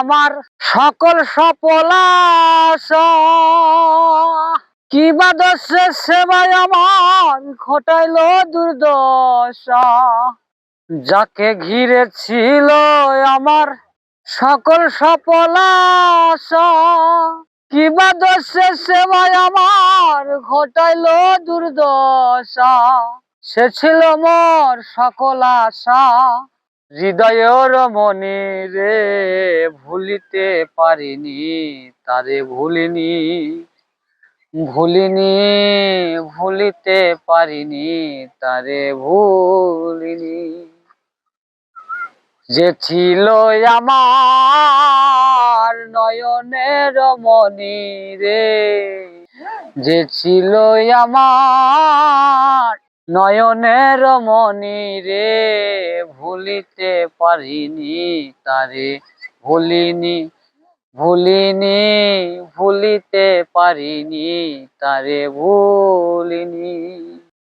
আমার সকল সপলাস কি বা দোষের সেবায় আমার ঘটাইল দুর্দশা। যাকে ঘিরে ছিল আমার সকল সপলাস কি বা দোষের সেবায় আমার ঘটাইল দুর্দশা। সে ছিল মোর সকল আশা। হৃদয়ের মনে রে, ভুলিতে পারিনি, তারে ভুলিনি। ভুলিনি, ভুলিতে পারিনি, তারে ভুলিনি। যে ছিল আমার নয়নের মনি রে, যে ছিল আমার নয়নের মনি রে ভুলিতে পারিনি তারে। ভুলিনি ভুলিনি ভুলিতে পারিনি তারে ভুলিনি।